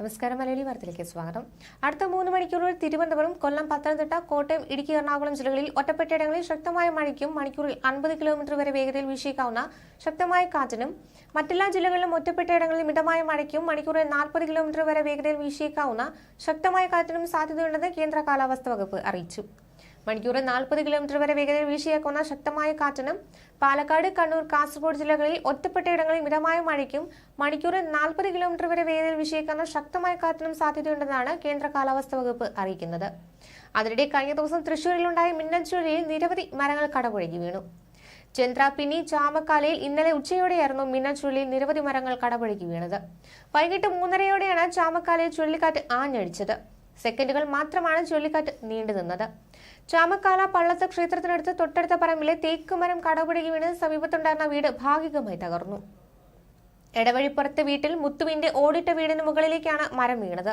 നമസ്കാരം മലയാളി വാർത്തയിലേക്ക് സ്വാഗതം. അടുത്ത മൂന്ന് മണിക്കൂറിൽ തിരുവനന്തപുരം കൊല്ലം പത്തനംതിട്ട കോട്ടയം ഇടുക്കി എറണാകുളം ജില്ലകളിൽ ഒറ്റപ്പെട്ടയിടങ്ങളിൽ ശക്തമായ മഴയ്ക്കും മണിക്കൂറിൽ അൻപത് കിലോമീറ്റർ വരെ വേഗതയിൽ വീശിയേക്കാവുന്ന ശക്തമായ കാറ്റിനും മറ്റെല്ലാ ജില്ലകളിലും ഒറ്റപ്പെട്ടയിടങ്ങളിൽ മിതമായ മഴയ്ക്കും മണിക്കൂറിൽ നാൽപ്പത് കിലോമീറ്റർ വരെ വേഗതയിൽ വീശിയേക്കാവുന്ന ശക്തമായ കാറ്റിനും സാധ്യതയുണ്ടെന്ന് കേന്ദ്ര കാലാവസ്ഥാ വകുപ്പ് അറിയിച്ചു. മണിക്കൂറിൽ നാൽപ്പത് കിലോമീറ്റർ വരെ വേഗതയിൽ വീശിയേക്കുന്ന ശക്തമായ കാറ്റിനും പാലക്കാട് കണ്ണൂർ കാസർഗോഡ് ജില്ലകളിൽ ഒറ്റപ്പെട്ടയിടങ്ങളിൽ മിതമായ മഴയ്ക്കും മണിക്കൂറിൽ നാൽപ്പത് കിലോമീറ്റർ വരെ വേഗതയിൽ വീശിയേക്കുന്ന ശക്തമായ കാറ്റിനും സാധ്യതയുണ്ടെന്നാണ് കേന്ദ്ര കാലാവസ്ഥാ വകുപ്പ് അറിയിക്കുന്നത്. അതിനിടെ കഴിഞ്ഞ ദിവസം തൃശൂരിലുണ്ടായ മിന്നൽ ചുഴലിയിൽ നിരവധി മരങ്ങൾ കടപുഴകി വീണു. ചന്ദ്രാപിനി ചാമക്കാലയിൽ ഇന്നലെ ഉച്ചയോടെയായിരുന്നു മിന്നൽ ചുഴലിയിൽ നിരവധി മരങ്ങൾ കടപുഴകി വീണത്. വൈകിട്ട് മൂന്നരയോടെയാണ് ചാമക്കാലയിൽ ചുഴലിക്കാറ്റ് ആഞ്ഞടിച്ചത്. സെക്കൻഡുകൾ മാത്രമാണ് ചുഴലിക്കാറ്റ് നീണ്ടു നിന്നത്. ചാമക്കാല പള്ളത്ത് ക്ഷേത്രത്തിനടുത്ത് തൊട്ടടുത്ത പറമ്പിലെ തേക്കുമരം കടപുഴകി വീണ് സമീപത്തുണ്ടായിരുന്ന വീട് ഭാഗികമായി തകർന്നു. ഇടവഴിപ്പുറത്ത് വീട്ടിൽ മുത്തുവിന്റെ ഓടിട്ട വീടിന് മുകളിലേക്കാണ് മരം വീണത്.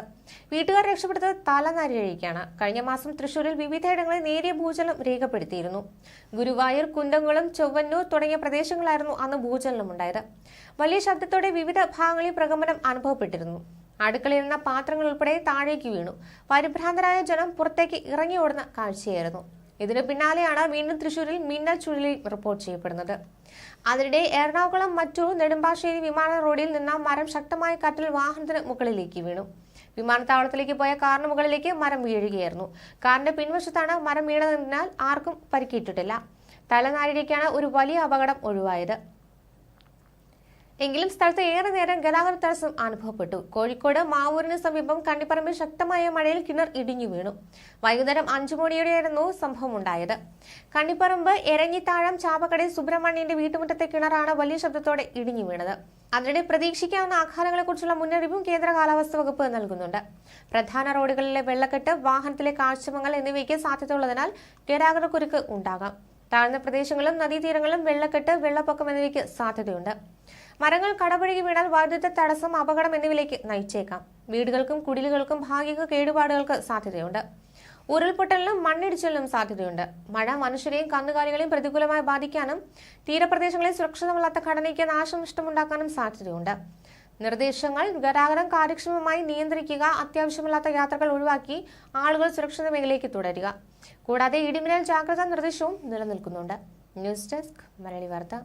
വീട്ടുകാർ രക്ഷപ്പെടുത്തത് തലനാരിഴയ്ക്കാണ് കഴിഞ്ഞ മാസം തൃശൂരിൽ വിവിധയിടങ്ങളിൽ നേരിയ ഭൂചലനം രേഖപ്പെടുത്തിയിരുന്നു. ഗുരുവായൂർ കുന്തംകുളം ചൊവ്വന്നൂർ തുടങ്ങിയ പ്രദേശങ്ങളായിരുന്നു അന്ന് ഭൂചലനമുണ്ടായത്. വലിയ ശബ്ദത്തോടെ വിവിധ ഭാഗങ്ങളിൽ പ്രകമ്പനം അനുഭവപ്പെട്ടിരുന്നു. അടുക്കളയിരുന്ന പാത്രങ്ങൾ ഉൾപ്പെടെ താഴേക്ക് വീണു. പരിഭ്രാന്തരായ ജനം പുറത്തേക്ക് ഇറങ്ങി ഓടുന്ന കാഴ്ചയായിരുന്നു. ഇതിനു പിന്നാലെയാണ് വീണ്ടും തൃശൂരിൽ മിന്നൽ ചുഴലി റിപ്പോർട്ട് ചെയ്യപ്പെടുന്നത്. അതിനിടെ എറണാകുളം മറ്റൂർ നെടുമ്പാശ്ശേരി വിമാന റോഡിൽ നിന്ന് മരം ശക്തമായ കാറ്റിൽ വാഹനത്തിന് മുകളിലേക്ക് വീണു. വിമാനത്താവളത്തിലേക്ക് പോയ കാറിന് മുകളിലേക്ക് മരം വീഴുകയായിരുന്നു. കാറിന്റെ പിൻവശത്താണ് മരം വീണതിനാൽ ആർക്കും പരിക്കേറ്റിട്ടില്ല. തലനാരിഴയ്ക്കാണ് ഒരു വലിയ അപകടം ഒഴിവായത്. എങ്കിലും സ്ഥലത്ത് ഏറെ നേരം ഗതാഗത തടസ്സം അനുഭവപ്പെട്ടു. കോഴിക്കോട് മാവൂരിന് സമീപം കണ്ണിപ്പറമ്പിൽ ശക്തമായ മഴയിൽ കിണർ ഇടിഞ്ഞു വീണു. വൈകുന്നേരം അഞ്ചു മണിയോടെയായിരുന്നു സംഭവം ഉണ്ടായത് കണ്ണിപ്പറമ്പ് എരഞ്ഞിത്താഴം ചാപക്കടയിൽ സുബ്രഹ്മണ്യന്റെ വീട്ടുമുറ്റത്തെ കിണറാണ് വലിയ ശബ്ദത്തോടെ ഇടിഞ്ഞു വീണത്. അതിനിടെ പ്രതീക്ഷിക്കാവുന്ന ആഘാതങ്ങളെക്കുറിച്ചുള്ള മുന്നറിയിപ്പും കേന്ദ്ര കാലാവസ്ഥാ വകുപ്പ് നൽകുന്നുണ്ട്. പ്രധാന റോഡുകളിലെ വെള്ളക്കെട്ട് വാഹനത്തിലെ കാഴ്ചമങ്ങൾ എന്നിവയ്ക്ക് സാധ്യതയുള്ളതിനാൽ ഗതാഗതക്കുരുക്ക് ഉണ്ടാകാം. താഴ്ന്ന പ്രദേശങ്ങളും നദീതീരങ്ങളും വെള്ളക്കെട്ട് വെള്ളപ്പൊക്കം എന്നിവയ്ക്ക് സാധ്യതയുണ്ട്. മരങ്ങൾ കടപുഴകി വീണാൽ വൈദ്യുത തടസ്സം അപകടം എന്നിവയിലേക്ക് നയിച്ചേക്കാം. വീടുകൾക്കും കുടിലുകൾക്കും ഭാഗിക കേടുപാടുകൾക്ക് സാധ്യതയുണ്ട്. ഉരുൾപൊട്ടലിനും മണ്ണിടിച്ചിലിനും സാധ്യതയുണ്ട്. മഴ മനുഷ്യരെയും കന്നുകാലികളെയും പ്രതികൂലമായി ബാധിക്കാനും തീരപ്രദേശങ്ങളിൽ സുരക്ഷിതമല്ലാത്ത ഘടനയ്ക്ക് നാശനഷ്ടമുണ്ടാക്കാനും സാധ്യതയുണ്ട്. നിർദ്ദേശങ്ങൾ ഗതാഗതം കാര്യക്ഷമമായി നിയന്ത്രിക്കുക അത്യാവശ്യമില്ലാത്ത യാത്രകൾ ഒഴിവാക്കി ആളുകൾ സുരക്ഷിത മേഖലയിലേക്ക് തുടരുക. കൂടാതെ ഇടിമിന്നൽ ജാഗ്രതാ നിർദ്ദേശവും നിലനിൽക്കുന്നുണ്ട്. ന്യൂസ് ഡെസ്ക് മലയാളി വാർത്ത.